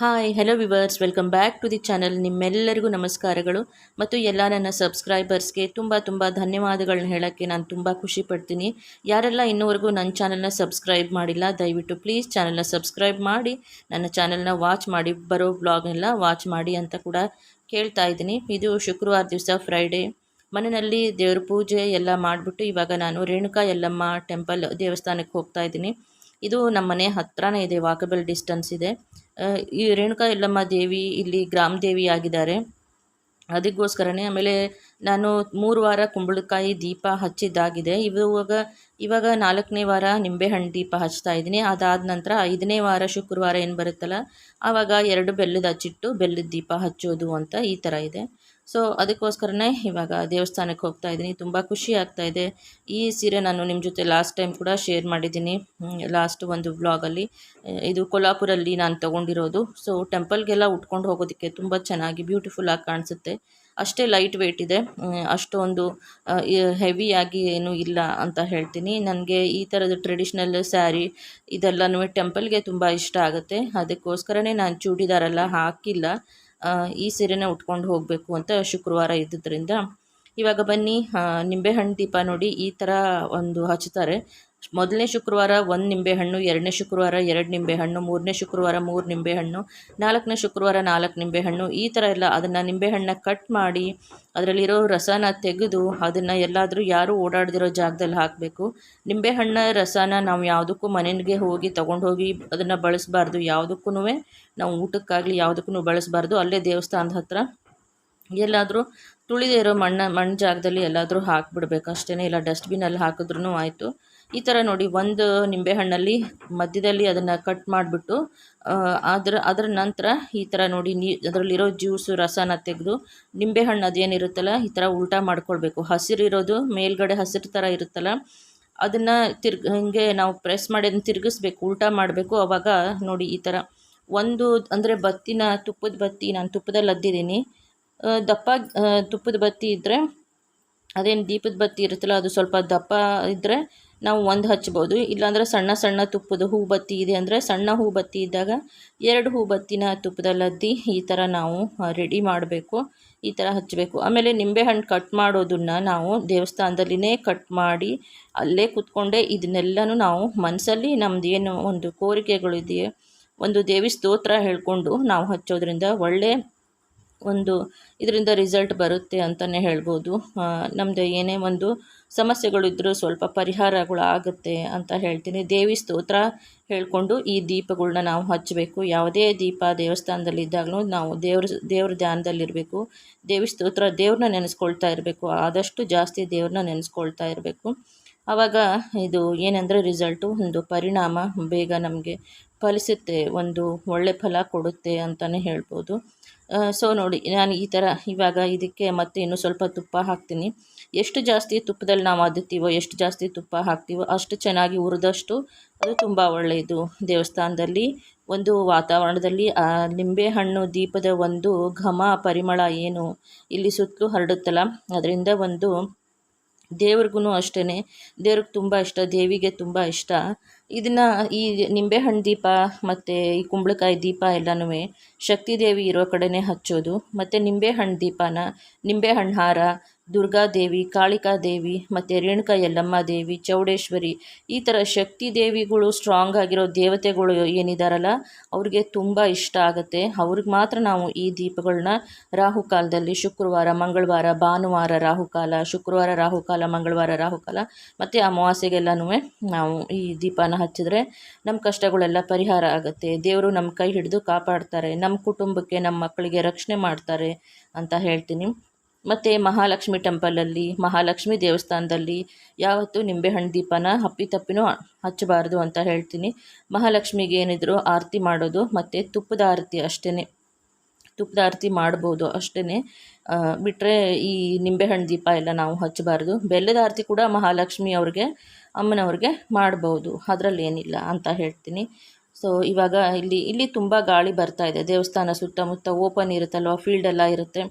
Hi hello viewers welcome back to the channel ನಿಮ್ಮೆಲ್ಲರಿಗೂ ನಮಸ್ಕಾರಗಳು. ಮತ್ತು ಎಲ್ಲ ನನ್ನ ಸಬ್ಸ್ಕ್ರೈಬರ್ಸ್ಗೆ ತುಂಬ ತುಂಬ ಧನ್ಯವಾದಗಳನ್ನ ಹೇಳೋಕ್ಕೆ ನಾನು ತುಂಬ ಖುಷಿ ಪಡ್ತೀನಿ. ಯಾರೆಲ್ಲ ಇನ್ನೂವರೆಗೂ ನನ್ನ ಚಾನಲ್ನ ಸಬ್ಸ್ಕ್ರೈಬ್ ಮಾಡಿಲ್ಲ, ದಯವಿಟ್ಟು ಪ್ಲೀಸ್ ಚಾನಲ್ನ ಸಬ್ಸ್ಕ್ರೈಬ್ ಮಾಡಿ, ನನ್ನ ಚಾನಲ್ನ ವಾಚ್ ಮಾಡಿ, ಬರೋ ಬ್ಲಾಗ್ನೆಲ್ಲ ವಾಚ್ ಮಾಡಿ ಅಂತ ಕೂಡ ಕೇಳ್ತಾ ಇದ್ದೀನಿ. ಇದು ಶುಕ್ರವಾರ ದಿವಸ ಫ್ರೈಡೇ ಮನೆಯಲ್ಲಿ ದೇವ್ರ ಪೂಜೆ ಎಲ್ಲ ಮಾಡಿಬಿಟ್ಟು ಇವಾಗ ನಾನು ರೇಣುಕಾ ಯಲ್ಲಮ್ಮ ಟೆಂಪಲ್ ದೇವಸ್ಥಾನಕ್ಕೆ ಹೋಗ್ತಾ ಇದ್ದೀನಿ. ಇದು ನಮ್ಮ ಮನೆ ಹತ್ರನೇ ಇದೆ ವಾಕಬಲ್ ಡಿಸ್ಟೆನ್ಸ್ ಇದೆ. ಈ ರೇಣುಕಾ ಎಲ್ಲಮ್ಮ ದೇವಿ ಇಲ್ಲಿ ಗ್ರಾಮ ದೇವಿ ಆಗಿದ್ದಾರೆ. ಅದಕ್ಕೋಸ್ಕರನೇ ಆಮೇಲೆ ನಾನು ಮೂರು ವಾರ ಕುಂಬಳಕಾಯಿ ದೀಪ ಹಚ್ಚಿದ್ದಾಗಿದೆ. ಇವಾಗ ಇವಾಗ ನಾಲ್ಕನೇ ವಾರ ನಿಂಬೆಹಣ್ಣು ದೀಪ ಹಚ್ತಾ ಇದ್ದೀನಿ. ಅದಾದ ನಂತರ ಐದನೇ ವಾರ ಶುಕ್ರವಾರ ಏನು ಬರುತ್ತಲ್ಲ, ಆವಾಗ ಎರಡು ಬೆಲ್ಲದ ಹಚ್ಚಿಟ್ಟು ಬೆಲ್ಲದ ದೀಪ ಹಚ್ಚೋದು ಅಂತ ಈ ಥರ ಇದೆ. ಸೊ ಅದಕ್ಕೋಸ್ಕರನೇ ಇವಾಗ ದೇವಸ್ಥಾನಕ್ಕೆ ಹೋಗ್ತಾ ಇದ್ದೀನಿ. ತುಂಬ ಖುಷಿ ಆಗ್ತಾ ಇದೆ. ಈ ಸೀರೆ ನಾನು ನಿಮ್ಮ ಜೊತೆ ಲಾಸ್ಟ್ ಟೈಮ್ ಕೂಡ ಶೇರ್ ಮಾಡಿದ್ದೀನಿ. ಲಾಸ್ಟ್ ಒಂದು ವ್ಲಾಗಲ್ಲಿ ಇದು ಕೊಲ್ಹಾಪುರಲ್ಲಿ ನಾನು ತೊಗೊಂಡಿರೋದು. ಸೊ ಟೆಂಪಲ್ಗೆಲ್ಲ ಉಟ್ಕೊಂಡು ಹೋಗೋದಕ್ಕೆ ತುಂಬ ಚೆನ್ನಾಗಿ ಬ್ಯೂಟಿಫುಲ್ ಆಗಿ ಕಾಣಿಸುತ್ತೆ. ಅಷ್ಟೇ ಲೈಟ್ ವೆಯ್ಟ್ ಇದೆ. ಅಷ್ಟೊಂದು ಹೆವಿಯಾಗಿ ಏನೂ ಇಲ್ಲ ಅಂತ ಹೇಳ್ತೀನಿ. ನನಗೆ ಈ ಥರದ ಟ್ರೆಡಿಷ್ನಲ್ ಸ್ಯಾರಿ ಇದೆಲ್ಲನೂ ಟೆಂಪಲ್ಗೆ ತುಂಬ ಇಷ್ಟ ಆಗುತ್ತೆ. ಅದಕ್ಕೋಸ್ಕರನೇ ನಾನು ಚೂಡಿದಾರೆಲ್ಲ ಹಾಕಿಲ್ಲ. ಈ ಸೀರೆನ ಉಟ್ಕೊಂಡು ಹೋಗಬೇಕು ಅಂತ ಶುಕ್ರವಾರ ಇದ್ದಿದ್ದರಿಂದ ಇವಾಗ ಬನ್ನಿ ನಿಂಬೆಹಣ್ಣು ದೀಪ ನೋಡಿ ಈ ಥರ ಒಂದು ಹಚ್ತಾರೆ ಮೊದಲನೇ ಶುಕ್ರವಾರ ಒಂದು ನಿಂಬೆಹಣ್ಣು ಎರಡನೇ ಶುಕ್ರವಾರ ಎರಡು ನಿಂಬೆಹಣ್ಣು ಮೂರನೇ ಶುಕ್ರವಾರ ಮೂರು ನಿಂಬೆಹಣ್ಣು ನಾಲ್ಕನೇ ಶುಕ್ರವಾರ ನಾಲ್ಕು ನಿಂಬೆಹಣ್ಣು ಈ ಥರ ಎಲ್ಲ ಅದನ್ನು ನಿಂಬೆಹಣ್ಣನ್ನ ಕಟ್ ಮಾಡಿ ಅದರಲ್ಲಿರೋ ರಸನ ತೆಗೆದು ಅದನ್ನು ಎಲ್ಲಾದರೂ ಯಾರೂ ಓಡಾಡದಿರೋ ಜಾಗದಲ್ಲಿ ಹಾಕಬೇಕು. ನಿಂಬೆಹಣ್ಣ ರಸನ ನಾವು ಯಾವುದಕ್ಕೂ ಮನೆಗೆ ಹೋಗಿ ತೊಗೊಂಡು ಹೋಗಿ ಅದನ್ನು ಬಳಸಬಾರ್ದು. ಯಾವುದಕ್ಕೂ ನಾವು ಊಟಕ್ಕಾಗಲಿ ಯಾವುದಕ್ಕೂ ಬಳಸಬಾರ್ದು. ಅಲ್ಲೇ ದೇವಸ್ಥಾನದ ಹತ್ರ ಎಲ್ಲಾದರೂ ತುಳಿದೇ ಇರೋ ಮಣ್ಣ ಮಣ್ಣು ಜಾಗದಲ್ಲಿ ಎಲ್ಲಾದರೂ ಹಾಕಿಬಿಡ್ಬೇಕು. ಅಷ್ಟೇ ಇಲ್ಲ ಡಸ್ಟ್ಬಿನಲ್ಲಿ ಹಾಕಿದ್ರೂ ಆಯಿತು. ಈ ಥರ ನೋಡಿ, ಒಂದು ನಿಂಬೆಹಣ್ಣಲ್ಲಿ ಮಧ್ಯದಲ್ಲಿ ಅದನ್ನು ಕಟ್ ಮಾಡಿಬಿಟ್ಟು ಅದರ ಅದರ ನಂತರ ಈ ಥರ ನೋಡಿ, ನೀ, ಅದರಲ್ಲಿರೋ ಜ್ಯೂಸು ರಸನ ತೆಗೆದು, ನಿಂಬೆಹಣ್ಣು ಅದೇನಿರುತ್ತಲ್ಲ, ಈ ಥರ ಉಲ್ಟಾ ಮಾಡ್ಕೊಳ್ಬೇಕು. ಹಸಿರಿರೋದು ಮೇಲ್ಗಡೆ ಹಸಿರು ಥರ ಇರುತ್ತಲ್ಲ, ಅದನ್ನು ತಿರ್ಗ, ಹಿಂಗೆ ನಾವು ಪ್ರೆಸ್ ಮಾಡಿ ಅದನ್ನು ತಿರುಗಿಸ್ಬೇಕು, ಉಲ್ಟಾ ಮಾಡಬೇಕು. ಅವಾಗ ನೋಡಿ ಈ ಥರ ಒಂದು, ಅಂದರೆ ಬತ್ತಿನ, ತುಪ್ಪದ ಬತ್ತಿ, ನಾನು ತುಪ್ಪದಲ್ಲಿ ಅದ್ದಿದ್ದೀನಿ. ದಪ್ಪ ತುಪ್ಪದ ಬತ್ತಿ ಇದ್ದರೆ ಅದೇನು ದೀಪದ ಬತ್ತಿ ಇರುತ್ತಲ್ಲ, ಅದು ಸ್ವಲ್ಪ ದಪ್ಪ ಇದ್ದರೆ ನಾವು ಒಂದು ಹಚ್ಬೋದು. ಇಲ್ಲಾಂದರೆ ಸಣ್ಣ ಸಣ್ಣ ತುಪ್ಪದ ಹೂ ಬತ್ತಿ ಇದೆ ಅಂದರೆ ಸಣ್ಣ ಹೂ ಬತ್ತಿ ಇದ್ದಾಗ ಎರಡು ಹೂ ಬತ್ತಿನ ತುಪ್ಪದಲ್ಲಿ ಅದ್ದಿ ಈ ಥರ ನಾವು ರೆಡಿ ಮಾಡಬೇಕು. ಈ ಥರ ಹಚ್ಚಬೇಕು ಆಮೇಲೆ ನಿಂಬೆಹಣ್ಣು ಕಟ್ ಮಾಡೋದನ್ನು ನಾವು ದೇವಸ್ಥಾನದಲ್ಲಿನೇ ಕಟ್ ಮಾಡಿ ಅಲ್ಲೇ ಕೂತ್ಕೊಂಡೇ ಇದನ್ನೆಲ್ಲನೂ ನಾವು ಮನಸ್ಸಲ್ಲಿ ನಮ್ದು ಏನು ಒಂದು ಕೋರಿಕೆಗಳಿದೆಯೋ, ಒಂದು ದೇವಿ ಸ್ತೋತ್ರ ಹೇಳಿಕೊಂಡು ನಾವು ಹಚ್ಚೋದ್ರಿಂದ ಒಳ್ಳೆ ಒಂದು ಇದರಿಂದ ರಿಸಲ್ಟ್ ಬರುತ್ತೆ ಅಂತಲೇ ಹೇಳ್ಬೋದು. ನಮ್ಮದು ಏನೇ ಒಂದು ಸಮಸ್ಯೆಗಳಿದ್ದರೂ ಸ್ವಲ್ಪ ಪರಿಹಾರಗಳು ಆಗುತ್ತೆ ಅಂತ ಹೇಳ್ತೀನಿ. ದೇವಿ ಸ್ತೋತ್ರ ಹೇಳಿಕೊಂಡು ಈ ದೀಪಗಳನ್ನ ನಾವು ಹಚ್ಚಬೇಕು. ಯಾವುದೇ ದೀಪ ದೇವಸ್ಥಾನದಲ್ಲಿ ಇದ್ದಾಗಲೂ ನಾವು ದೇವ್ರ ದೇವ್ರ ಧ್ಯಾನದಲ್ಲಿರಬೇಕು. ದೇವಿ ಸ್ತೋತ್ರ ದೇವ್ರನ್ನ ನೆನೆಸ್ಕೊಳ್ತಾ ಇರಬೇಕು. ಆದಷ್ಟು ಜಾಸ್ತಿ ದೇವ್ರನ್ನ ನೆನೆಸ್ಕೊಳ್ತಾ ಇರಬೇಕು. ಆವಾಗ ಇದು ಏನಂದರೆ ರಿಸಲ್ಟು ಒಂದು ಪರಿಣಾಮ ಬೇಗ ನಮಗೆ ಫಲಿಸುತ್ತೆ. ಒಂದು ಒಳ್ಳೆ ಫಲ ಕೊಡುತ್ತೆ ಅಂತಲೇ ಹೇಳ್ಬೋದು. ಸೊ ನೋಡಿ, ನಾನು ಈ ಥರ ಇವಾಗ ಇದಕ್ಕೆ ಮತ್ತೆ ಇನ್ನೂ ಸ್ವಲ್ಪ ತುಪ್ಪ ಹಾಕ್ತೀನಿ. ಎಷ್ಟು ಜಾಸ್ತಿ ತುಪ್ಪದಲ್ಲಿ ನಾವು ಅದುತ್ತೀವೋ ಎಷ್ಟು ಜಾಸ್ತಿ ತುಪ್ಪ ಹಾಕ್ತೀವೋ, ಅಷ್ಟು ಚೆನ್ನಾಗಿ ಹುರಿದಷ್ಟು ಅದು ತುಂಬ ಒಳ್ಳೆಯದು. ದೇವಸ್ಥಾನದಲ್ಲಿ ಒಂದು ವಾತಾವರಣದಲ್ಲಿ, ಆ, ನಿಂಬೆಹಣ್ಣು ದೀಪದ ಒಂದು ಘಮ, ಪರಿಮಳ ಏನು ಇಲ್ಲಿ ಸುತ್ತಲೂ ಹರಡುತ್ತಲ್ಲ, ಅದರಿಂದ ಒಂದು ದೇವ್ರಿಗೂ ಅಷ್ಟೇ ದೇವ್ರಿಗೆ ತುಂಬ ಇಷ್ಟ, ದೇವಿಗೆ ತುಂಬ ಇಷ್ಟ. ಇದನ್ನು ಈ ನಿಂಬೆಹಣ್ಣು ದೀಪ ಮತ್ತು ಈ ಕುಂಬಳಕಾಯಿ ದೀಪ ಎಲ್ಲನೂ ಶಕ್ತಿ ದೇವಿ ಇರೋ ಕಡೆನೇ ಹಚ್ಚೋದು. ಮತ್ತು ನಿಂಬೆಹಣ್ಣು ದೀಪನ, ನಿಂಬೆಹಣ್ಣು ಹಾರ ದುರ್ಗಾದೇವಿ ಕಾಳಿಕಾ ದೇವಿ ಮತ್ತು ರೇಣುಕಾ ಯಲ್ಲಮ್ಮ ದೇವಿ, ಚೌಡೇಶ್ವರಿ ಈ ಥರ ಶಕ್ತಿ ದೇವಿಗಳು ಸ್ಟ್ರಾಂಗ್ ಆಗಿರೋ ದೇವತೆಗಳು ಏನಿದಾರಲ್ಲ, ಅವ್ರಿಗೆ ತುಂಬ ಇಷ್ಟ ಆಗುತ್ತೆ. ಅವ್ರಿಗೆ ಮಾತ್ರ ನಾವು ಈ ದೀಪಗಳನ್ನ ರಾಹುಕಾಲದಲ್ಲಿ ಶುಕ್ರವಾರ, ಮಂಗಳವಾರ, ಭಾನುವಾರ ರಾಹುಕಾಲ, ಶುಕ್ರವಾರ ರಾಹುಕಾಲ, ಮಂಗಳವಾರ ರಾಹುಕಾಲ ಮತ್ತು ಅಮಾವಾಸ್ಯೆಗೆಲ್ಲನೂ ನಾವು ಈ ದೀಪನ ಹಚ್ಚಿದ್ರೆ ನಮ್ಮ ಕಷ್ಟಗಳೆಲ್ಲ ಪರಿಹಾರ ಆಗುತ್ತೆ. ದೇವರು ನಮ್ಮ ಕೈ ಹಿಡಿದು ಕಾಪಾಡ್ತಾರೆ ನಮ್ಮ ಕುಟುಂಬಕ್ಕೆ ನಮ್ಮ ಮಕ್ಕಳಿಗೆ ರಕ್ಷಣೆ ಮಾಡ್ತಾರೆ ಅಂತ ಹೇಳ್ತೀನಿ. ಮತ್ತು ಮಹಾಲಕ್ಷ್ಮಿ ಟೆಂಪಲಲ್ಲಿ, ಮಹಾಲಕ್ಷ್ಮಿ ದೇವಸ್ಥಾನದಲ್ಲಿ ಯಾವತ್ತೂ ನಿಂಬೆಹಣ್ಣು ದೀಪನ ಹಪ್ಪಿತಪ್ಪಿನೂ ಹಚ್ಚಬಾರ್ದು ಅಂತ ಹೇಳ್ತೀನಿ. ಮಹಾಲಕ್ಷ್ಮಿಗೆ ಏನಿದ್ರು ಆರತಿ ಮಾಡೋದು, ಮತ್ತು ತುಪ್ಪದ ಆರತಿ ಅಷ್ಟೇ ತುಪ್ಪದ ಆರತಿ ಮಾಡ್ಬೋದು ಅಷ್ಟೇ ಬಿಟ್ಟರೆ ಈ ನಿಂಬೆಹಣ್ಣು ದೀಪ ಎಲ್ಲ ನಾವು ಹಚ್ಚಬಾರ್ದು. ಬೆಲ್ಲದ ಆರತಿ ಕೂಡ ಮಹಾಲಕ್ಷ್ಮಿ ಅವ್ರಿಗೆ, ಅಮ್ಮನವ್ರಿಗೆ ಮಾಡ್ಬೋದು. ಅದರಲ್ಲಿ ಏನಿಲ್ಲ ಅಂತ ಹೇಳ್ತೀನಿ. ಸೊ ಇವಾಗ ಇಲ್ಲಿ ಇಲ್ಲಿ ತುಂಬ ಗಾಳಿ ಬರ್ತಾ ಇದೆ. ದೇವಸ್ಥಾನ ಸುತ್ತಮುತ್ತ ಓಪನ್ ಇರುತ್ತಲ್ವ ಫೀಲ್ಡ್ ಎಲ್ಲ ಇರುತ್ತೆ.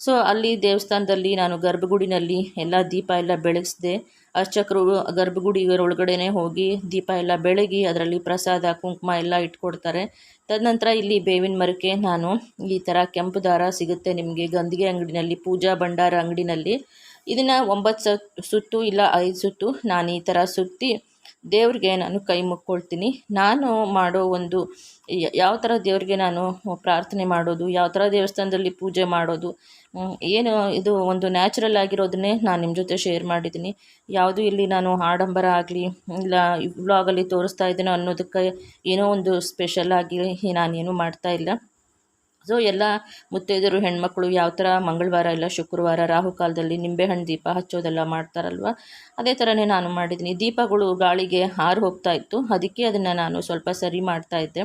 ಸೊ ಅಲ್ಲಿ ದೇವಸ್ಥಾನದಲ್ಲಿ ನಾನು ಗರ್ಭಗುಡಿನಲ್ಲಿ ಎಲ್ಲ ದೀಪ ಎಲ್ಲ ಬೆಳಗಿಸಿದೆ. ಅರ್ಚಕರು ಗರ್ಭಗುಡಿ ಒಳಗಡೆನೆ ಹೋಗಿ ದೀಪ ಎಲ್ಲ ಬೆಳಗಿ ಅದರಲ್ಲಿ ಪ್ರಸಾದ, ಕುಂಕುಮ ಎಲ್ಲ ಇಟ್ಕೊಡ್ತಾರೆ. ತದನಂತರ ಇಲ್ಲಿ ಬೇವಿನ ಮರಕ್ಕೆ ನಾನು ಈ ಥರ ಕೆಂಪು ದಾರ ಸಿಗುತ್ತೆ ನಿಮಗೆ ಗಂದಿಗೆ ಅಂಗಡಿನಲ್ಲಿ, ಪೂಜಾ ಭಂಡಾರ ಅಂಗಡಿನಲ್ಲಿ. ಇದನ್ನು ಒಂಬತ್ತು ಸುತ್ತು ಇಲ್ಲ ಐದು ಸುತ್ತು ನಾನು ಈ ಥರ ಸುತ್ತಿ ದೇವ್ರಿಗೆ ನಾನು ಕೈ ಮುಕ್ಕೊಳ್ತೀನಿ. ನಾನು ಮಾಡೋ ಒಂದು ಯಾವ ಥರ ದೇವ್ರಿಗೆ ನಾನು ಪ್ರಾರ್ಥನೆ ಮಾಡೋದು, ಯಾವ ಥರ ದೇವಸ್ಥಾನದಲ್ಲಿ ಪೂಜೆ ಮಾಡೋದು ಏನು ಇದು ಒಂದು ನ್ಯಾಚುರಲ್ ಆಗಿರೋದನ್ನೇ ನಾನು ನಿಮ್ಮ ಜೊತೆ ಶೇರ್ ಮಾಡಿದ್ದೀನಿ. ಯಾವುದು ಇಲ್ಲಿ ನಾನು ಆಡಂಬರ ಆಗಲಿ, ಇಲ್ಲ ವ್ಲಾಗಲ್ಲಿ ತೋರಿಸ್ತಾ ಇದ್ದೀನೋ ಅನ್ನೋದಕ್ಕೆ ಏನೋ ಒಂದು ಸ್ಪೆಷಲ್ ಆಗಿ ನಾನೇನು ಮಾಡ್ತಾ ಇಲ್ಲ. ಸೊ ಎಲ್ಲ ಮುತ್ತೈದರು ಹೆಣ್ಮಕ್ಳು ಯಾವ ಥರ ಮಂಗಳವಾರ ಇಲ್ಲ ಶುಕ್ರವಾರ ರಾಹುಕಾಲದಲ್ಲಿ ನಿಂಬೆಹಣ್ಣು ದೀಪ ಹಚ್ಚೋದೆಲ್ಲ ಮಾಡ್ತಾರಲ್ವ? ಅದೇ ಥರನೇ ನಾನು ಮಾಡಿದ್ದೀನಿ. ದೀಪಗಳು ಗಾಳಿಗೆ ಹಾರು ಹೋಗ್ತಾ ಇತ್ತು. ಅದಕ್ಕೆ ಅದನ್ನು ನಾನು ಸ್ವಲ್ಪ ಸರಿ ಮಾಡ್ತಾ ಇದ್ದೆ.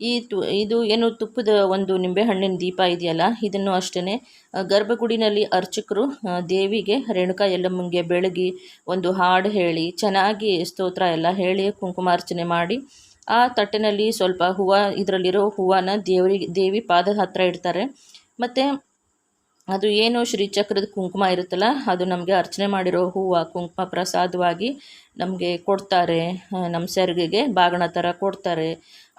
ಈ ತು, ಇದು ಏನು ತುಪ್ಪದ ಒಂದು ನಿಂಬೆಹಣ್ಣಿನ ದೀಪ ಇದೆಯಲ್ಲ, ಇದನ್ನು ಅಷ್ಟೇ ಗರ್ಭಗುಡಿನಲ್ಲಿ ಅರ್ಚಕರು ದೇವಿಗೆ ರೇಣುಕಾ ಯಲ್ಲಮ್ಮಂಗೆ ಬೆಳಗಿ ಒಂದು ಹಾಡು ಹೇಳಿ, ಚೆನ್ನಾಗಿ ಸ್ತೋತ್ರ ಎಲ್ಲ ಹೇಳಿ ಕುಂಕುಮಾರ್ಚನೆ ಮಾಡಿ, ಆ ತಟ್ಟೆನಲ್ಲಿ ಸ್ವಲ್ಪ ಹೂವು, ಇದರಲ್ಲಿರೋ ಹೂವನ್ನ ದೇವರಿಗೆ, ದೇವಿ ಪಾದದ ಹತ್ತಿರ ಇಡ್ತಾರೆ. ಮತ್ತು ಅದು ಏನು ಶ್ರೀಚಕ್ರದ ಕುಂಕುಮ ಇರುತ್ತಲ್ಲ, ಅದು ನಮಗೆ ಅರ್ಚನೆ ಮಾಡಿರೋ ಹೂವು, ಕುಂಕುಮ ಪ್ರಸಾದವಾಗಿ ನಮಗೆ ಕೊಡ್ತಾರೆ. ನಮ್ಮ ಸೆರ್ಗಿಗೆ ಬಾಗಣ ಥರ ಕೊಡ್ತಾರೆ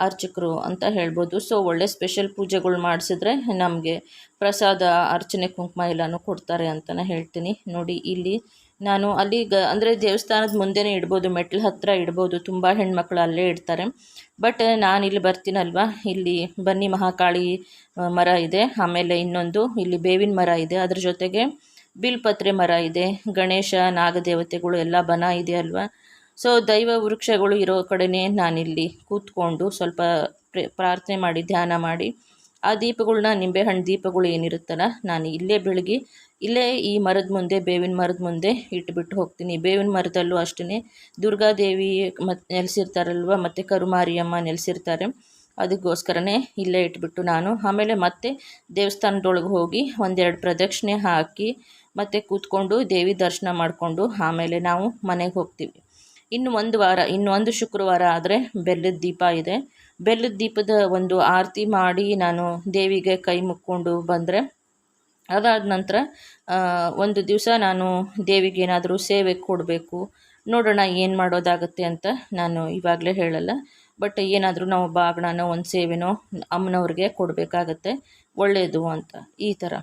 ಅರ್ಚಕರು ಅಂತ ಹೇಳ್ಬೋದು. ಸೊ ಒಳ್ಳೆ ಸ್ಪೆಷಲ್ ಪೂಜೆಗಳು ಮಾಡಿಸಿದ್ರೆ ನಮಗೆ ಪ್ರಸಾದ, ಅರ್ಚನೆ, ಕುಂಕುಮ ಎಲ್ಲನೂ ಕೊಡ್ತಾರೆ ಅಂತಲೇ ಹೇಳ್ತೀನಿ. ನೋಡಿ, ಇಲ್ಲಿ ನಾನು ಅಲ್ಲಿ ಗ, ಅಂದರೆ ದೇವಸ್ಥಾನದ ಮುಂದೆನೇ ಇಡ್ಬೋದು, ಮೆಟ್ಲು ಹತ್ತಿರ ಇಡ್ಬೋದು, ತುಂಬ ಹೆಣ್ಮಕ್ಳು ಅಲ್ಲೇ ಇಡ್ತಾರೆ. ಬಟ್ ನಾನು ಇಲ್ಲಿ ಬರ್ತೀನಲ್ವ? ಇಲ್ಲಿ ಬನ್ನಿ, ಮಹಾಕಾಳಿ ಮರ ಇದೆ. ಆಮೇಲೆ ಇನ್ನೊಂದು, ಇಲ್ಲಿ ಬೇವಿನ ಮರ ಇದೆ. ಅದ್ರ ಜೊತೆಗೆ ಬಿಲ್ಪತ್ರೆ ಮರ ಇದೆ. ಗಣೇಶ, ನಾಗದೇವತೆಗಳು ಎಲ್ಲ ಬನ ಇದೆ ಅಲ್ವಾ? ಸೊ, ದೈವ ವೃಕ್ಷಗಳು ಇರೋ ಕಡೆನೇ ನಾನಿಲ್ಲಿ ಕೂತ್ಕೊಂಡು ಸ್ವಲ್ಪ ಪ್ರಾರ್ಥನೆ ಮಾಡಿ, ಧ್ಯಾನ ಮಾಡಿ ಆ ದೀಪಗಳನ್ನ ನಿಂಬೆಹಣ್ಣು ದೀಪಗಳು ಏನಿರುತ್ತಲ್ಲ, ನಾನು ಇಲ್ಲೇ ಬೆಳಗ್ಗೆ ಇಲ್ಲೇ ಈ ಮರದ ಮುಂದೆ, ಬೇವಿನ ಮರದ ಮುಂದೆ ಇಟ್ಬಿಟ್ಟು ಹೋಗ್ತೀನಿ. ಬೇವಿನ ಮರದಲ್ಲೂ ಅಷ್ಟೇ ದುರ್ಗಾದೇವಿ ಮತ್ತು ನೆಲೆಸಿರ್ತಾರಲ್ವ, ಮತ್ತು ಕರುಮಾರಿಯಮ್ಮ ನೆಲೆಸಿರ್ತಾರೆ, ಅದಕ್ಕೋಸ್ಕರನೇ ಇಲ್ಲೇ ಇಟ್ಬಿಟ್ಟು ನಾನು. ಆಮೇಲೆ ಮತ್ತೆ ದೇವಸ್ಥಾನದೊಳಗೆ ಹೋಗಿ ಒಂದೆರಡು ಪ್ರದಕ್ಷಿಣೆ ಹಾಕಿ ಮತ್ತೆ ಕೂತ್ಕೊಂಡು ದೇವಿ ದರ್ಶನ ಮಾಡಿಕೊಂಡು ಆಮೇಲೆ ನಾವು ಮನೆಗೆ ಹೋಗ್ತೀವಿ. ಇನ್ನು ಒಂದು ವಾರ ಇನ್ನೊಂದು ಶುಕ್ರವಾರ ಆದರೆ ಬೆಲ್ಲದ ದೀಪ ಇದೆ. ಬೆಲ್ಲದ ದೀಪದ ಒಂದು ಆರತಿ ಮಾಡಿ ನಾನು ದೇವಿಗೆ ಕೈ ಮುಕ್ಕೊಂಡು ಬಂದರೆ, ಅದಾದ ನಂತರ ಒಂದು ದಿವಸ ನಾನು ದೇವಿಗೆ ಏನಾದರೂ ಸೇವೆ ಕೊಡಬೇಕು. ನೋಡೋಣ ಏನು ಮಾಡೋದಾಗುತ್ತೆ ಅಂತ ನಾನು ಇವಾಗಲೇ ಹೇಳಲ್ಲ. ಬಟ್ ಏನಾದರೂ ನಾವು ಬಾಗಣನೋ ಒಂದು ಸೇವೆನೋ ಅಮ್ಮನವ್ರಿಗೆ ಕೊಡಬೇಕಾಗತ್ತೆ. ಒಳ್ಳೆಯದು ಅಂತ ಈ ಥರ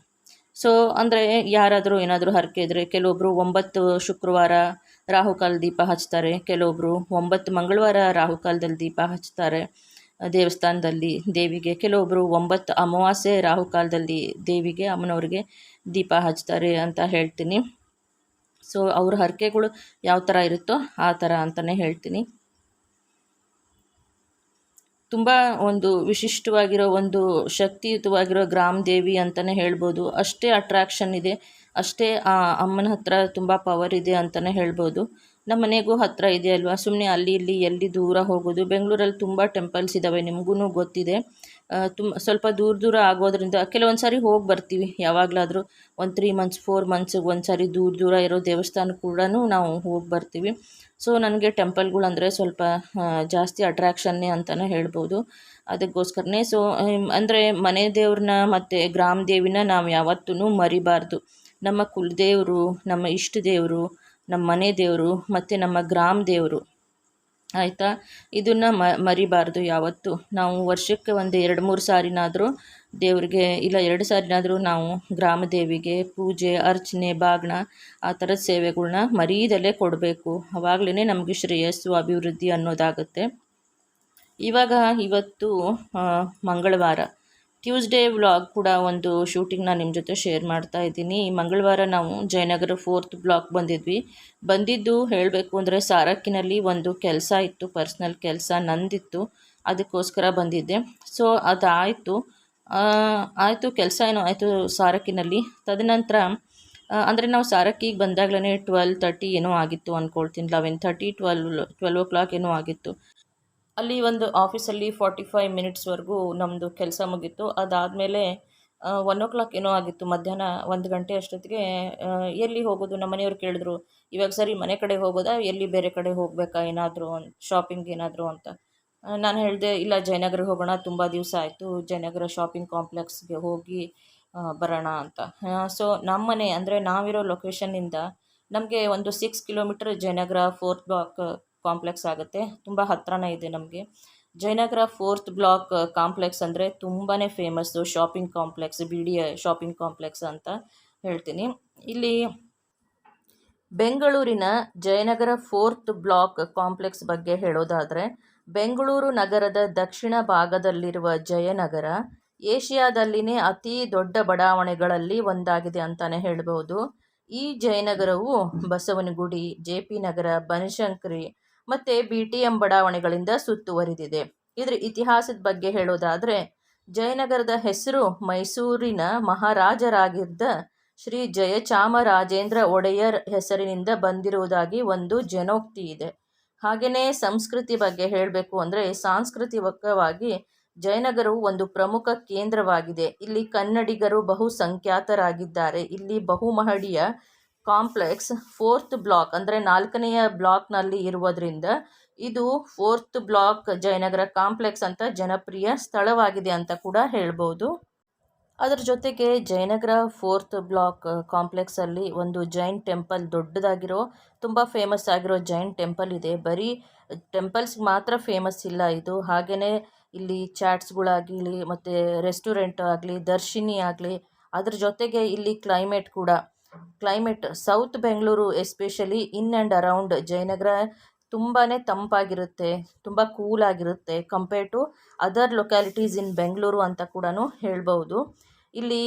ಸೊ ಅಂದರೆ ಯಾರಾದರೂ ಏನಾದರೂ ಹರಕೆ ಇದ್ದರೆ ಕೆಲವೊಬ್ಬರು ಒಂಬತ್ತು ಶುಕ್ರವಾರ ರಾಹುಕಾಲ ದೀಪ ಹಚ್ತಾರೆ ಕೆಲವೊಬ್ಬರು ಒಂಬತ್ತು ಮಂಗಳವಾರ ರಾಹುಕಾಲದಲ್ಲಿ ದೀಪ ಹಚ್ತಾರೆ. ದೇವಸ್ಥಾನದಲ್ಲಿ ದೇವಿಗೆ ಕೆಲವೊಬ್ಬರು ಒಂಬತ್ತು ಅಮಾವಾಸ್ಯೆ ರಾಹುಕಾಲದಲ್ಲಿ ದೇವಿಗೆ, ಅಮ್ಮನವ್ರಿಗೆ ದೀಪ ಹಚ್ತಾರೆ ಅಂತ ಹೇಳ್ತೀನಿ. ಸೊ ಅವ್ರ ಹರಕೆಗಳು ಯಾವ ಥರ ಇರುತ್ತೋ ಆ ಥರ ಅಂತಲೇ ಹೇಳ್ತೀನಿ. ತುಂಬ ಒಂದು ವಿಶಿಷ್ಟವಾಗಿರೋ ಒಂದು ಶಕ್ತಿಯುತವಾಗಿರೋ ಗ್ರಾಮ ದೇವಿ ಅಂತಲೇ ಹೇಳ್ಬೋದು. ಅಷ್ಟೇ ಅಟ್ರಾಕ್ಷನ್ ಇದೆ. ಅಷ್ಟೇ ಅಮ್ಮನ ಹತ್ರ ತುಂಬ ಪವರ್ ಇದೆ ಅಂತಲೇ ಹೇಳ್ಬೋದು. ನಮ್ಮ ಮನೆಗೂ ಹತ್ತಿರ ಇದೆ ಅಲ್ವಾ? ಸುಮ್ಮನೆ ಅಲ್ಲಿ ಇಲ್ಲಿ ಎಲ್ಲಿ ದೂರ ಹೋಗೋದು? ಬೆಂಗಳೂರಲ್ಲಿ ತುಂಬ ಟೆಂಪಲ್ಸ್ ಇದ್ದಾವೆ ನಿಮಗೂ ಗೊತ್ತಿದೆ. ತುಂಬ ಸ್ವಲ್ಪ ದೂರ ದೂರ ಆಗೋದ್ರಿಂದ ಕೆಲವೊಂದು ಸಾರಿ ಹೋಗಿ ಬರ್ತೀವಿ, ಯಾವಾಗಲಾದರೂ. ಒಂದು ತ್ರೀ ಮಂತ್ಸ್ ಫೋರ್ ಮಂತ್ಸಿಗೆ ಒಂದು ಸಾರಿ ದೂರ ದೂರ ಇರೋ ದೇವಸ್ಥಾನ ಕೂಡ ನಾವು ಹೋಗಿ ಬರ್ತೀವಿ. ಸೊ ನನಗೆ ಟೆಂಪಲ್ಗಳಂದರೆ ಸ್ವಲ್ಪ ಜಾಸ್ತಿ ಅಟ್ರ್ಯಾಕ್ಷನ್ನೇ ಅಂತಲೇ ಹೇಳ್ಬೋದು. ಅದಕ್ಕೋಸ್ಕರನೇ ಸೊ ಅಂದರೆ ಮನೆ ದೇವ್ರನ್ನ ಮತ್ತು ಗ್ರಾಮ ದೇವಿನ ನಾವು ಯಾವತ್ತೂ ಮರಿಬಾರ್ದು. ನಮ್ಮ ಕುಲದೇವರು, ನಮ್ಮ ಇಷ್ಟ ದೇವರು ನಮ್ಮ ಮನೆ ದೇವರು ಮತ್ತು ನಮ್ಮ ಗ್ರಾಮ ದೇವರು. ಆಯಿತಾ? ಇದನ್ನು ಮರಿಬಾರ್ದು ಯಾವತ್ತು. ನಾವು ವರ್ಷಕ್ಕೆ ಒಂದು ಎರಡು ಮೂರು ಸಾರಿನಾದರೂ ದೇವರಿಗೆ, ಇಲ್ಲ ಎರಡು ಸಾರಿನಾದರೂ ನಾವು ಗ್ರಾಮ ದೇವಿಗೆ ಪೂಜೆ, ಅರ್ಚನೆ ಬಾಗ್ನ ಆ ಥರದ ಸೇವೆಗಳನ್ನ ಮರೀದಲ್ಲೇ ಕೊಡಬೇಕು. ಅವಾಗಲೇ ನಮಗೆ ಶ್ರೇಯಸ್ಸು, ಅಭಿವೃದ್ಧಿ ಅನ್ನೋದಾಗುತ್ತೆ. ಇವಾಗ, ಇವತ್ತು ಮಂಗಳವಾರ. ಟ್ಯೂಸ್ಡೇ ವ್ಲಾಗ್ ಕೂಡ ಒಂದು ಶೂಟಿಂಗ್ನ ನಿಮ್ಮ ಜೊತೆ ಶೇರ್ ಮಾಡ್ತಾ ಇದ್ದೀನಿ. ಮಂಗಳವಾರ ನಾವು ಜಯನಗರ ಫೋರ್ತ್ ಬ್ಲಾಕ್ ಬಂದಿದ್ವಿ. ಬಂದಿದ್ದು ಹೇಳಬೇಕು ಅಂದರೆ ಸಾರಕ್ಕಿನಲ್ಲಿ ಒಂದು ಕೆಲಸ ಇತ್ತು ಪರ್ಸ್ನಲ್ ಕೆಲಸ ನಂದಿತ್ತು. ಅದಕ್ಕೋಸ್ಕರ ಬಂದಿದ್ದೆ. ಸೊ ಅದಾಯಿತು. ಆಯಿತು, ಕೆಲಸ ಏನೋ ಆಯಿತು ಸಾರಕ್ಕಿನಲ್ಲಿ? ತದನಂತರ ಅಂದರೆ ನಾವು ಸಾರಕ್ಕಿಗೆ ಬಂದಾಗಲೇ ಟ್ವೆಲ್ ತರ್ಟಿ ಏನೋ ಆಗಿತ್ತು ಅಂದ್ಕೊಳ್ತೀನಿ eleven thirty twelve twelve o'clock ಏನೋ ಆಗಿತ್ತು. ಅಲ್ಲಿ ಒಂದು ಆಫೀಸಲ್ಲಿ ಫಾರ್ಟಿ ಫೈವ್ ಮಿನಿಟ್ಸ್ವರೆಗೂ ನಮ್ಮದು ಕೆಲಸ ಮುಗೀತು. ಅದಾದಮೇಲೆ ಒನ್ ಓ ಕ್ಲಾಕ್ ಏನೋ ಆಗಿತ್ತು ಮಧ್ಯಾಹ್ನ ಒಂದು ಗಂಟೆ ಅಷ್ಟೊತ್ತಿಗೆ ಎಲ್ಲಿ ಹೋಗೋದು? ನಮ್ಮ ಮನೆಯವ್ರು ಕೇಳಿದ್ರು, ಇವಾಗ ಸರಿ ಮನೆ ಕಡೆ ಹೋಗೋದಾ? ಎಲ್ಲಿ ಬೇರೆ ಕಡೆ ಹೋಗಬೇಕಾ? ಏನಾದರೂ ಶಾಪಿಂಗ್ ಏನಾದರೂ ಅಂತ. ನಾನು ಹೇಳಿದೆ, ಇಲ್ಲ, ಜಯನಗರ ಹೋಗೋಣ, ತುಂಬ ದಿವಸ ಆಯಿತು, ಜಯನಗರ ಶಾಪಿಂಗ್ ಕಾಂಪ್ಲೆಕ್ಸ್ಗೆ ಹೋಗಿ ಬರೋಣ ಅಂತ. ಸೊ ನಮ್ಮನೆ ಅಂದರೆ ನಾವಿರೋ ಲೊಕೇಶನ್ನಿಂದ ನಮಗೆ ಒಂದು six kilometre Jayanagar fourth block complex ಆಗುತ್ತೆ. ತುಂಬ ಹತ್ರನೇ ಇದೆ ನಮಗೆ. ಜಯನಗರ ಫೋರ್ತ್ ಬ್ಲಾಕ್ ಕಾಂಪ್ಲೆಕ್ಸ್ ಅಂದರೆ ತುಂಬಾ famous. Shopping complex B D shopping complex ಅಂತ ಹೇಳ್ತೀನಿ. ಇಲ್ಲಿ ಬೆಂಗಳೂರಿನ ಜಯನಗರ ಫೋರ್ತ್ ಬ್ಲಾಕ್ ಕಾಂಪ್ಲೆಕ್ಸ್ ಬಗ್ಗೆ ಹೇಳೋದಾದರೆ, ಬೆಂಗಳೂರು ನಗರದ ದಕ್ಷಿಣ ಭಾಗದಲ್ಲಿರುವ ಜಯನಗರ, ಏಷ್ಯಾದಲ್ಲಿನೇ ಅತಿ ದೊಡ್ಡ ಬಡಾವಣೆಗಳಲ್ಲಿ ಒಂದಾಗಿದೆ ಅಂತಲೇ ಹೇಳ್ಬೋದು. ಈ ಜಯನಗರವು ಬಸವನಗುಡಿ, ಜೆ ಪಿ ನಗರ, ಬನಶಂಕರಿ ಮತ್ತು ಬಿ ಟಿ ಎಂ ಬಡಾವಣೆಗಳಿಂದ ಸುತ್ತುವರಿದಿದೆ. ಇದರ ಇತಿಹಾಸದ ಬಗ್ಗೆ ಹೇಳೋದಾದರೆ, ಜಯನಗರದ ಹೆಸರು ಮೈಸೂರಿನ ಮಹಾರಾಜರಾಗಿದ್ದ ಶ್ರೀ ಜಯಚಾಮರಾಜೇಂದ್ರ ಒಡೆಯರ್ ಹೆಸರಿನಿಂದ ಬಂದಿರುವುದಾಗಿ ಒಂದು ಜನೋಕ್ತಿ ಇದೆ. ಹಾಗೆಯೇ ಸಂಸ್ಕೃತಿ ಬಗ್ಗೆ ಹೇಳಬೇಕು ಅಂದರೆ ಸಾಂಸ್ಕೃತಿಕವಾಗಿ ಜಯನಗರವು ಒಂದು ಪ್ರಮುಖ ಕೇಂದ್ರವಾಗಿದೆ. ಇಲ್ಲಿ ಕನ್ನಡಿಗರು ಬಹುಸಂಖ್ಯಾತರಾಗಿದ್ದಾರೆ. ಇಲ್ಲಿ ಬಹುಮಹಡಿಯ ಕಾಂಪ್ಲೆಕ್ಸ್ ಫೋರ್ತ್ ಬ್ಲಾಕ್ ಅಂದರೆ ನಾಲ್ಕನೆಯ ಬ್ಲಾಕ್ನಲ್ಲಿ ಇರುವುದರಿಂದ ಇದು ಫೋರ್ತ್ ಬ್ಲಾಕ್ ಜಯನಗರ ಕಾಂಪ್ಲೆಕ್ಸ್ ಅಂತ ಜನಪ್ರಿಯ ಸ್ಥಳವಾಗಿದೆ ಅಂತ ಕೂಡ ಹೇಳ್ಬೋದು. ಅದರ ಜೊತೆಗೆ ಜಯನಗರ ಫೋರ್ತ್ ಬ್ಲಾಕ್ ಕಾಂಪ್ಲೆಕ್ಸಲ್ಲಿ ಒಂದು ಜೈನ್ ಟೆಂಪಲ್ ದೊಡ್ಡದಾಗಿರೋ, ತುಂಬ ಫೇಮಸ್ ಆಗಿರೋ ಜೈನ್ ಟೆಂಪಲ್ ಇದೆ. ಬರೀ ಟೆಂಪಲ್ಸ್ಗೆ ಮಾತ್ರ ಫೇಮಸ್ ಇಲ್ಲ ಇದು. ಹಾಗೆಯೇ ಇಲ್ಲಿ ಚಾಟ್ಸ್ಗಳಾಗಲಿ ಮತ್ತು ರೆಸ್ಟೋರೆಂಟ್ ಆಗಲಿ, ದರ್ಶಿನಿ ಆಗಲಿ, ಅದ್ರ ಜೊತೆಗೆ ಇಲ್ಲಿ ಕ್ಲೈಮೇಟ್ ಕೂಡ climate south Bengaluru especially in and around Jayanagar ತುಂಬಾ ತಂಪಾಗಿರುತ್ತೆ, ತುಂಬ ಕೂಲಾಗಿರುತ್ತೆ compare to other localities in Bengaluru ಅಂತ ಕೂಡ ಹೇಳ್ಬೌದು ಇಲ್ಲಿ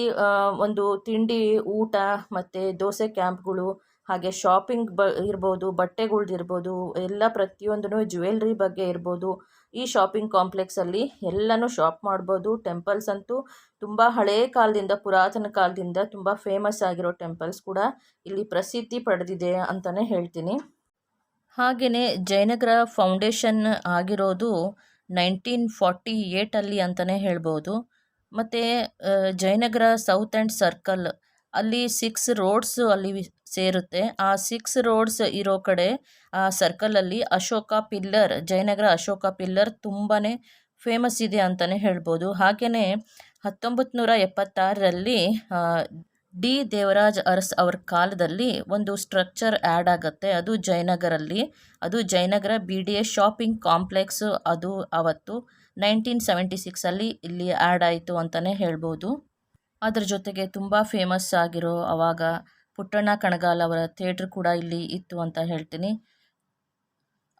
ಒಂದು ತಿಂಡಿ, ಊಟ ಮತ್ತು ದೋಸೆ ಕ್ಯಾಂಪ್ಗಳು, ಹಾಗೆ ಶಾಪಿಂಗ್ ಬ, ಇರ್ಬೋದು, ಬಟ್ಟೆಗಳ್ದಿರ್ಬೋದು, ಎಲ್ಲ ಪ್ರತಿಯೊಂದೂ ಜ್ಯುವೆಲ್ರಿ ಬಗ್ಗೆ ಇರ್ಬೋದು. ಈ ಶಾಪಿಂಗ್ ಕಾಂಪ್ಲೆಕ್ಸಲ್ಲಿ ಎಲ್ಲನೂ ಶಾಪ್ ಮಾಡ್ಬೋದು. ಟೆಂಪಲ್ಸ್ ಅಂತೂ ತುಂಬ ಹಳೆಯ ಕಾಲದಿಂದ, ಪುರಾತನ ಕಾಲದಿಂದ ತುಂಬ ಫೇಮಸ್ ಆಗಿರೋ ಟೆಂಪಲ್ಸ್ ಕೂಡ ಇಲ್ಲಿ ಪ್ರಸಿದ್ಧಿ ಪಡೆದಿದೆ ಅಂತಲೇ ಹೇಳ್ತೀನಿ. ಹಾಗೆಯೇ ಜಯನಗರ ಫೌಂಡೇಶನ್ ಆಗಿರೋದು ನೈನ್ಟೀನ್ ಫಾರ್ಟಿ ಏಟಲ್ಲಿ ಅಂತಲೇ ಹೇಳ್ಬೋದು. ಮತ್ತು ಜಯನಗರ ಸೌತ್ ಆ್ಯಂಡ್ ಸರ್ಕಲ್ ಅಲ್ಲಿ ಸಿಕ್ಸ್ ರೋಡ್ಸು ಅಲ್ಲಿ ಸೇರುತ್ತೆ. ಆ ಸಿಕ್ಸ್ ರೋಡ್ಸ್ ಇರೋ ಕಡೆ, ಆ ಸರ್ಕಲಲ್ಲಿ ಅಶೋಕ ಪಿಲ್ಲರ್, ಜಯನಗರ ಅಶೋಕ ಪಿಲ್ಲರ್ ತುಂಬಾ ಫೇಮಸ್ ಇದೆ ಅಂತಲೇ ಹೇಳ್ಬೋದು. ಹಾಗೆಯೇ ಹತ್ತೊಂಬತ್ತು ನೂರ ಎಪ್ಪತ್ತಾರರಲ್ಲಿ ಡಿ ದೇವರಾಜ್ ಅರಸ್ ಅವರ ಕಾಲದಲ್ಲಿ ಒಂದು ಸ್ಟ್ರಕ್ಚರ್ ಆ್ಯಡ್ ಆಗುತ್ತೆ. ಅದು ಜಯನಗರಲ್ಲಿ. ಅದು Jayanagar B D A shopping complex ಅದು ಅವತ್ತು ನೈನ್ಟೀನ್ ಸೆವೆಂಟಿ ಸಿಕ್ಸಲ್ಲಿ ಇಲ್ಲಿ ಆ್ಯಡ್ ಆಯಿತು ಅಂತಲೇ ಹೇಳ್ಬೋದು. ಅದರ ಜೊತೆಗೆ ತುಂಬ ಫೇಮಸ್ ಆಗಿರೋ ಅವಾಗ ಪುಟ್ಟಣ್ಣ ಕಣಗಾಲ್ ಅವರ ಥಿಯೇಟ್ರ್ ಕೂಡ ಇಲ್ಲಿ ಇತ್ತು ಅಂತ ಹೇಳ್ತೀನಿ.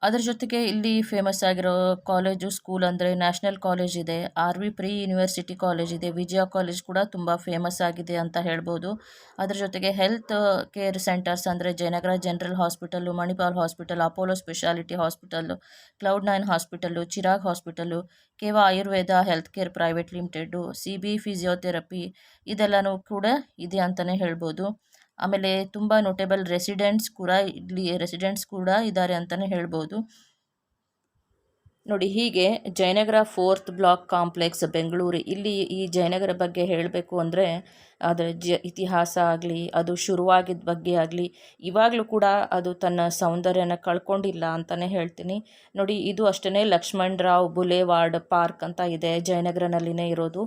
ಅದರ ಜೊತೆಗೆ ಇಲ್ಲಿ ಫೇಮಸ್ ಆಗಿರೋ ಕಾಲೇಜು ಸ್ಕೂಲ್ ಅಂದರೆ ನ್ಯಾಷನಲ್ ಕಾಲೇಜ್ ಇದೆ. R V pre university college ಇದೆ. ವಿಜಯ ಕಾಲೇಜ್ ಕೂಡ ತುಂಬ ಫೇಮಸ್ ಆಗಿದೆ ಅಂತ ಹೇಳ್ಬೋದು. ಅದರ ಜೊತೆಗೆ ಹೆಲ್ತ್ ಕೇರ್ ಸೆಂಟರ್ಸ್ ಅಂದರೆ Jayanagar general hospital Manipal hospital Apollo speciality hospital Cloud Nine hospital Chirag hospital ಕೇವ Ayurveda health care private limited C B physiotherapy ಇದೆಲ್ಲನೂ ಕೂಡ ಇದೆ ಅಂತಲೇ ಹೇಳ್ಬೋದು. ಆಮೇಲೆ ತುಂಬ ನೋಟೇಬಲ್ ರೆಸಿಡೆಂಟ್ಸ್ ಕೂಡ ಇಲ್ಲಿ ರೆಸಿಡೆಂಟ್ಸ್ ಕೂಡ ಇದ್ದಾರೆ ಅಂತಲೇ ಹೇಳ್ಬೋದು. ನೋಡಿ, ಹೀಗೆ Jayanagar fourth block complex Bengaluru, ಇಲ್ಲಿ ಈ ಜಯನಗರ ಬಗ್ಗೆ ಹೇಳಬೇಕು ಅಂದರೆ ಅದರ ಜ, ಇತಿಹಾಸ ಆಗಲಿ, ಅದು ಶುರುವಾಗಿದ್ದ ಬಗ್ಗೆ ಆಗಲಿ, ಇವಾಗಲೂ ಕೂಡ ಅದು ತನ್ನ ಸೌಂದರ್ಯನ ಕಳ್ಕೊಂಡಿಲ್ಲ ಅಂತಲೇ ಹೇಳ್ತೀನಿ. ನೋಡಿ, ಇದು ಅಷ್ಟೇ ಲಕ್ಷ್ಮಣ್ ರಾವ್ ಬುಲೇವಾರ್ಡ್ ಪಾರ್ಕ್ ಅಂತ ಇದೆ, ಜಯನಗರನಲ್ಲಿನೇ ಇರೋದು.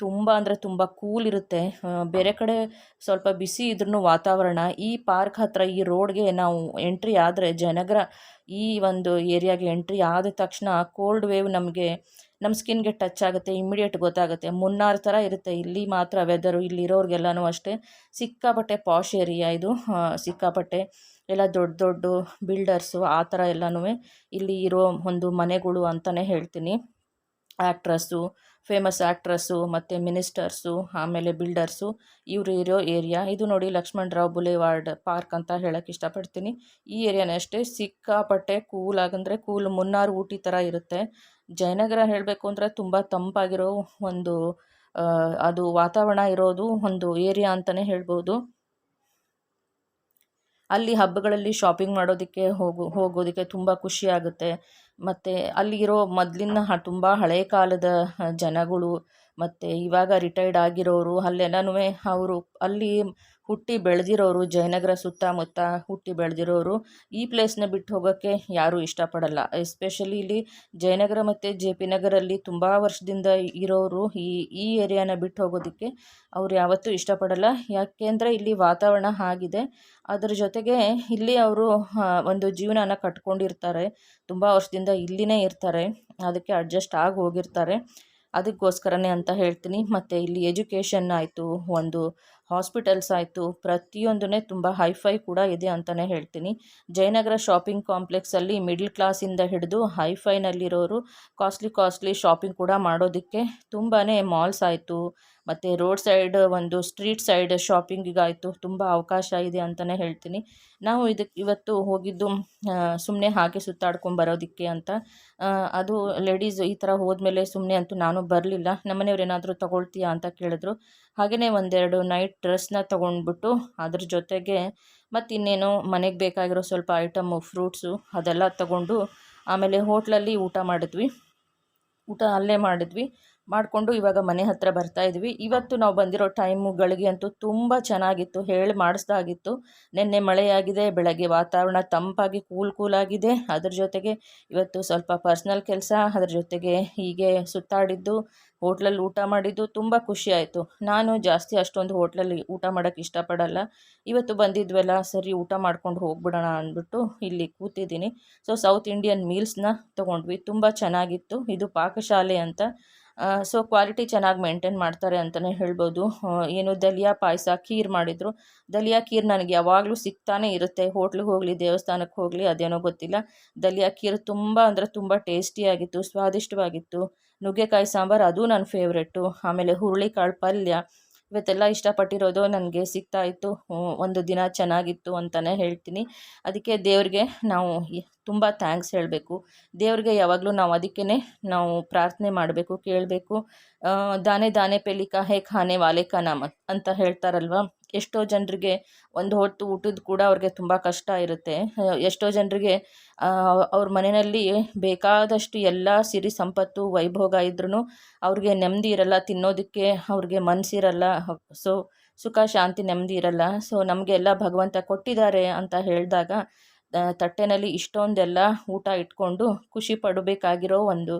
ತುಂಬ ಅಂದರೆ ತುಂಬ ಕೂಲ್ ಇರುತ್ತೆ. ಬೇರೆ ಕಡೆ ಸ್ವಲ್ಪ ಬಿಸಿ ಇದ್ರೂ ವಾತಾವರಣ. ಈ ಪಾರ್ಕ್ ಹತ್ರ, ಈ ರೋಡ್ಗೆ ನಾವು ಎಂಟ್ರಿ ಆದರೆ, ಜಯನಗರ ಈ ಒಂದು ಏರಿಯಾಗೆ ಎಂಟ್ರಿ ಆದ ತಕ್ಷಣ, ಕೋಲ್ಡ್ ವೇವ್ ನಮಗೆ ನಮ್ಮ ಸ್ಕಿನ್ಗೆ ಟಚ್ ಆಗುತ್ತೆ ಇಮ್ಮಿಡಿಯೇಟ್ ಗೊತ್ತಾಗುತ್ತೆ. ಮುನ್ನಾರ್ ಥರ ಇರುತ್ತೆ. ಇಲ್ಲಿ ಮಾತ್ರ ವೆದರು ಇಲ್ಲಿರೋರಿಗೆಲ್ಲನೂ ಅಷ್ಟೇ. ಸಿಕ್ಕಾಪಟ್ಟೆ ಪಾಶ್ ಏರಿಯಾ ಇದು. ಸಿಕ್ಕಾಪಟ್ಟೆ ಎಲ್ಲ ದೊಡ್ಡ ದೊಡ್ಡ ಬಿಲ್ಡರ್ಸು ಆ ಥರ ಎಲ್ಲನೂ ಇಲ್ಲಿ ಇರೋ ಒಂದು ಮನೆಗಳು ಅಂತಲೇ ಹೇಳ್ತೀನಿ. ಆ್ಯಕ್ಟ್ರಸ್ಸು ಫೇಮಸ್ ಆ್ಯಕ್ಟ್ರಸ್ಸು ಮತ್ತು ಮಿನಿಸ್ಟರ್ಸು ಆಮೇಲೆ ಬಿಲ್ಡರ್ಸು ಇವರು ಇರೋ ಏರಿಯಾ ಇದು ನೋಡಿ ಲಕ್ಷ್ಮಣ್ ರಾವ್ ಬುಲೇವಾರ್ಡ್ ಪಾರ್ಕ್ ಅಂತ ಹೇಳೋಕ್ಕೆ ಇಷ್ಟಪಡ್ತೀನಿ. ಈ ಏರಿಯಾನಷ್ಟೇ ಸಿಕ್ಕಾಪಟ್ಟೆ ಕೂಲ್ ಆಗಂದರೆ ಕೂಲ್ ಮುನ್ನಾರು ಊಟಿ ಥರ ಇರುತ್ತೆ. ಜಯನಗರ ಹೇಳಬೇಕು ಅಂದರೆ ತುಂಬ ತಂಪಾಗಿರೋ ಒಂದು ಅದು ವಾತಾವರಣ ಇರೋದು ಒಂದು ಏರಿಯಾ ಅಂತಲೇ ಹೇಳ್ಬೋದು. ಅಲ್ಲಿ ಹಬ್ಬಗಳಲ್ಲಿ ಶಾಪಿಂಗ್ ಮಾಡೋದಕ್ಕೆ ಹೋಗು, ಹೋಗೋದಕ್ಕೆ ತುಂಬ ಖುಷಿ ಆಗುತ್ತೆ. ಮತ್ತು ಅಲ್ಲಿರೋ ಮೊದಲಿನ ಹ, ತುಂಬ ಹಳೆಯ ಕಾಲದ ಜನಗಳು ಮತ್ತು ಇವಾಗ ರಿಟೈರ್ಡ್ ಆಗಿರೋರು ಅಲ್ಲೆಲ್ಲನೂ ಅವರು, ಅಲ್ಲಿ ಹುಟ್ಟಿ ಬೆಳೆದಿರೋರು, ಜಯನಗರ ಸುತ್ತಮುತ್ತ ಹುಟ್ಟಿ ಬೆಳೆದಿರೋರು ಈ ಪ್ಲೇಸ್ನ ಬಿಟ್ಟು ಹೋಗೋಕ್ಕೆ ಯಾರೂ ಇಷ್ಟಪಡಲ್ಲ. ಎಸ್ಪೆಷಲಿ ಇಲ್ಲಿ ಜಯನಗರ ಮತ್ತು ಜೆ ಪಿ ನಗರಲ್ಲಿ ತುಂಬ ವರ್ಷದಿಂದ ಇರೋರು ಈ ಈ ಏರಿಯಾನ ಬಿಟ್ಟು ಹೋಗೋದಕ್ಕೆ ಅವ್ರು ಯಾವತ್ತೂ ಇಷ್ಟಪಡಲ್ಲ. ಯಾಕೆಂದರೆ ಇಲ್ಲಿ ವಾತಾವರಣ ಆಗಿದೆ. ಅದರ ಜೊತೆಗೆ ಇಲ್ಲಿ ಅವರು ಒಂದು ಜೀವನನ ಕಟ್ಕೊಂಡಿರ್ತಾರೆ. ತುಂಬ ವರ್ಷದಿಂದ ಇಲ್ಲಿನೇ ಇರ್ತಾರೆ. ಅದಕ್ಕೆ ಅಡ್ಜಸ್ಟ್ ಆಗಿ ಹೋಗಿರ್ತಾರೆ. ಅದಕ್ಕೋಸ್ಕರನೇ ಅಂತ ಹೇಳ್ತೀನಿ. ಮತ್ತು ಇಲ್ಲಿ ಎಜುಕೇಷನ್ ಆಯಿತು, ಒಂದು ಹಾಸ್ಪಿಟಲ್ಸ್ ಆಯಿತು. ಪ್ರತಿಯೊಂದೂ ತುಂಬ ಹೈಫೈ ಕೂಡ ಇದೆ ಅಂತಲೇ ಹೇಳ್ತೀನಿ. ಜಯನಗರ ಶಾಪಿಂಗ್ ಕಾಂಪ್ಲೆಕ್ಸಲ್ಲಿ ಮಿಡ್ಲ್ ಕ್ಲಾಸಿಂದ ಹಿಡಿದು ಹೈಫೈನಲ್ಲಿರೋರು ಕಾಸ್ಟ್ಲಿ ಕಾಸ್ಟ್ಲಿ ಶಾಪಿಂಗ್ ಕೂಡ ಮಾಡೋದಕ್ಕೆ ತುಂಬಾ ಮಾಲ್ಸ್ ಆಯಿತು. ಮತ್ತು ರೋಡ್ ಸೈಡ್ ಒಂದು ಸ್ಟ್ರೀಟ್ ಸೈಡ್ ಶಾಪಿಂಗಿಗಾಯಿತು ತುಂಬ ಅವಕಾಶ ಇದೆ ಅಂತಲೇ ಹೇಳ್ತೀನಿ. ನಾವು ಇದಕ್ಕೆ ಇವತ್ತು ಹೋಗಿದ್ದು ಸುಮ್ಮನೆ ಹಾಗೆ ಸುತ್ತಾಡ್ಕೊಂಡು ಬರೋದಕ್ಕೆ ಅಂತ. ಅದು ಲೇಡೀಸ್ ಈ ಥರ ಹೋದ್ಮೇಲೆ ಸುಮ್ಮನೆ ಅಂತೂ ನಾನು ಬರಲಿಲ್ಲ. ನಮ್ಮನೆಯವ್ರು ಏನಾದರೂ ತೊಗೊಳ್ತೀಯಾ ಅಂತ ಕೇಳಿದ್ರು. ಹಾಗೆಯೇ ಒಂದೆರಡು ನೈಟ್ ಡ್ರೆಸ್ನ ತೊಗೊಂಡ್ಬಿಟ್ಟು ಅದ್ರ ಜೊತೆಗೆ ಮತ್ತು ಇನ್ನೇನು ಮನೆಗೆ ಬೇಕಾಗಿರೋ ಸ್ವಲ್ಪ ಐಟಮು ಫ್ರೂಟ್ಸು ಅದೆಲ್ಲ ತಗೊಂಡು ಆಮೇಲೆ ಹೋಟ್ಲಲ್ಲಿ ಊಟ ಮಾಡಿದ್ವಿ. ಊಟ ಅಲ್ಲೇ ಮಾಡಿದ್ವಿ. ಮಾಡಿಕೊಂಡು ಇವಾಗ ಮನೆ ಹತ್ರ ಬರ್ತಾ ಇದ್ವಿ. ಇವತ್ತು ನಾವು ಬಂದಿರೋ ಟೈಮು ಗಳಿಗೆ ಅಂತೂ ತುಂಬ ಚೆನ್ನಾಗಿತ್ತು. ಹೇಳಿ ಮಾಡಿಸ್ದಾಗಿತ್ತು. ನಿನ್ನೆ ಮಳೆಯಾಗಿದೆ, ಬೆಳಗ್ಗೆ ವಾತಾವರಣ ತಂಪಾಗಿ, ಕೂಲ್ ಕೂಲಾಗಿದೆ ಅದ್ರ ಜೊತೆಗೆ ಇವತ್ತು ಸ್ವಲ್ಪ ಪರ್ಸ್ನಲ್ ಕೆಲಸ, ಅದ್ರ ಜೊತೆಗೆ ಹೀಗೆ ಸುತ್ತಾಡಿದ್ದು, ಹೋಟ್ಲಲ್ಲಿ ಊಟ ಮಾಡಿದ್ದು ತುಂಬ ಖುಷಿ ಆಯಿತು. ನಾನು ಜಾಸ್ತಿ ಅಷ್ಟೊಂದು ಹೋಟ್ಲಲ್ಲಿ ಊಟ ಮಾಡೋಕ್ಕೆ ಇಷ್ಟಪಡಲ್ಲ. ಇವತ್ತು ಬಂದಿದ್ವಲ್ಲ, ಸರಿ ಊಟ ಮಾಡ್ಕೊಂಡು ಹೋಗ್ಬಿಡೋಣ ಅಂದ್ಬಿಟ್ಟು ಇಲ್ಲಿ ಕೂತಿದ್ದೀನಿ. ಸೊ ಸೌತ್ ಇಂಡಿಯನ್ ಮೀಲ್ಸ್ನ ತೊಗೊಂಡ್ವಿ. ತುಂಬ ಚೆನ್ನಾಗಿತ್ತು. ಇದು ಪಾಕಶಾಲೆ ಅಂತ. ಸೊ ಕ್ವಾಲಿಟಿ ಚೆನ್ನಾಗಿ ಮೇಂಟೈನ್ ಮಾಡ್ತಾರೆ ಅಂತಲೇ ಹೇಳ್ಬೋದು. ಏನು ದಲಿಯಾ ಪಾಯಸ, ಖೀರ್ ಮಾಡಿದರು. ದಲಿಯಾ ಖೀರ್ ನನಗೆ ಯಾವಾಗಲೂ ಸಿಗ್ತಾನೆ ಇರುತ್ತೆ. ಹೋಟ್ಲಿಗೆ ಹೋಗಲಿ, ದೇವಸ್ಥಾನಕ್ಕೆ ಹೋಗಲಿ, ಅದೇನೋ ಗೊತ್ತಿಲ್ಲ. ದಲಿಯಾ ಖೀರ್ ತುಂಬ ಅಂದರೆ ತುಂಬ ಟೇಸ್ಟಿಯಾಗಿತ್ತು, ಸ್ವಾದಿಷ್ಟವಾಗಿತ್ತು. ನುಗ್ಗೆಕಾಯಿ ಸಾಂಬಾರು ಅದು ನನ್ನ ಫೇವ್ರೆಟ್ಟು ಆಮೇಲೆ ಹುರುಳಿಕಾಳು ಪಲ್ಯ, ಇವತ್ತೆಲ್ಲ ಇಷ್ಟಪಟ್ಟಿರೋದು ನನಗೆ ಸಿಗ್ತಾಯಿತ್ತು ಒಂದು ದಿನ ಚೆನ್ನಾಗಿತ್ತು ಅಂತಲೇ ಹೇಳ್ತೀನಿ. ಅದಕ್ಕೆ ದೇವ್ರಿಗೆ ನಾವು ತುಂಬ ಥ್ಯಾಂಕ್ಸ್ ಹೇಳಬೇಕು. ದೇವ್ರಿಗೆ ಯಾವಾಗಲೂ ನಾವು ಅದಕ್ಕೇ ನಾವು ಪ್ರಾರ್ಥನೆ ಮಾಡಬೇಕು, ಕೇಳಬೇಕು. ದಾನೆ ದಾನೆ, ಪೆಲಿಕ, ಹೇ ಖಾನೆ, ವಾಲೆ ನಾಮ ಅಂತ ಹೇಳ್ತಾರಲ್ವ? ಎಷ್ಟೋ ಜನರಿಗೆ ಒಂದು ಹೊತ್ತು ಊಟದ ಕೂಡ ಅವ್ರಿಗೆ ತುಂಬ ಕಷ್ಟ ಇರುತ್ತೆ. ಎಷ್ಟೋ ಜನರಿಗೆ ಅವ್ರ ಮನೆಯಲ್ಲಿ ಬೇಕಾದಷ್ಟು ಎಲ್ಲ ಸಿರಿ ಸಂಪತ್ತು, ವೈಭೋಗ ಇದ್ರೂ ಅವ್ರಿಗೆ ನೆಮ್ಮದಿ ಇರಲ್ಲ, ತಿನ್ನೋದಕ್ಕೆ ಅವ್ರಿಗೆ ಮನಸ್ಸಿರಲ್ಲ ಸೊ, ಸುಖ, ಶಾಂತಿ, ನೆಮ್ಮದಿ ಇರಲ್ಲ. ಸೊ ನಮಗೆಲ್ಲ ಭಗವಂತ ಕೊಟ್ಟಿದ್ದಾರೆ ಅಂತ ಹೇಳಿದಾಗ ತಟ್ಟೆನಲ್ಲಿ ಇಷ್ಟೊಂದೆಲ್ಲ ಊಟ ಇಟ್ಕೊಂಡು ಖುಷಿ ಪಡಬೇಕಾಗಿರೋ ಒಂದು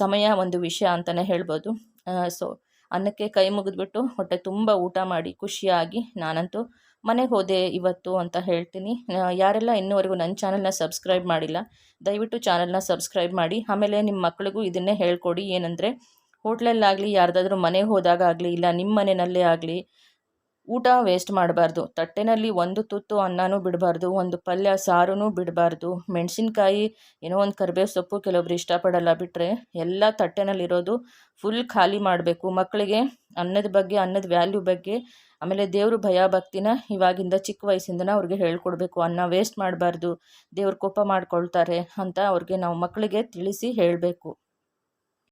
ಸಮಯ, ಒಂದು ವಿಷಯ ಅಂತಲೇ ಹೇಳ್ಬೋದು. ಸೊ ಅನ್ನಕ್ಕೆ ಕೈ ಮುಗಿದ್ಬಿಟ್ಟು ಹೊಟ್ಟೆ ತುಂಬ ಊಟ ಮಾಡಿ ಖುಷಿಯಾಗಿ ನಾನಂತೂ ಮನೆಗೆ ಹೋದೆ ಇವತ್ತು ಅಂತ ಹೇಳ್ತೀನಿ. ಯಾರೆಲ್ಲ ಇನ್ನೂವರೆಗೂ ನನ್ನ ಚಾನಲ್ನ ಸಬ್ಸ್ಕ್ರೈಬ್ ಮಾಡಿಲ್ಲ, ದಯವಿಟ್ಟು ಚಾನಲ್ನ ಸಬ್ಸ್ಕ್ರೈಬ್ ಮಾಡಿ. ಆಮೇಲೆ ನಿಮ್ಮ ಮಕ್ಕಳಿಗೂ ಇದನ್ನೇ ಹೇಳ್ಕೊಡಿ. ಏನಂದರೆ, ಹೋಟ್ಲಲ್ಲಾಗಲಿ, ಯಾರ್ದಾದ್ರೂ ಮನೆಗೆ ಹೋದಾಗ ಆಗಲಿ, ಇಲ್ಲ ನಿಮ್ಮ ಮನೆಯಲ್ಲೇ ಆಗಲಿ ಊಟ ವೇಸ್ಟ್ ಮಾಡಬಾರ್ದು. ತಟ್ಟೆನಲ್ಲಿ ಒಂದು ತುತ್ತು ಅನ್ನನೂ ಬಿಡಬಾರ್ದು, ಒಂದು ಪಲ್ಯ ಸಾರೂ ಬಿಡಬಾರ್ದು. ಮೆಣಸಿನ್ಕಾಯಿ ಏನೋ ಒಂದು ಕರಿಬೇವು ಸೊಪ್ಪು ಕೆಲವೊಬ್ರು ಇಷ್ಟಪಡಲ್ಲ ಬಿಟ್ಟರೆ ಎಲ್ಲ ತಟ್ಟೆನಲ್ಲಿರೋದು ಫುಲ್ ಖಾಲಿ ಮಾಡಬೇಕು. ಮಕ್ಕಳಿಗೆ ಅನ್ನದ ಬಗ್ಗೆ, ಅನ್ನದ ವ್ಯಾಲ್ಯೂ ಬಗ್ಗೆ, ಆಮೇಲೆ ದೇವರು ಭಯ ಭಕ್ತಿನ ಇವಾಗಿಂದ ಚಿಕ್ಕ ವಯಸ್ಸಿಂದನೇ ಅವ್ರಿಗೆ ಹೇಳ್ಕೊಡ್ಬೇಕು. ಅನ್ನ ವೇಸ್ಟ್ ಮಾಡಬಾರ್ದು, ದೇವ್ರ ಕೋಪ ಮಾಡ್ಕೊಳ್ತಾರೆ ಅಂತ ಅವ್ರಿಗೆ ನಾವು ಮಕ್ಕಳಿಗೆ ತಿಳಿಸಿ ಹೇಳಬೇಕು.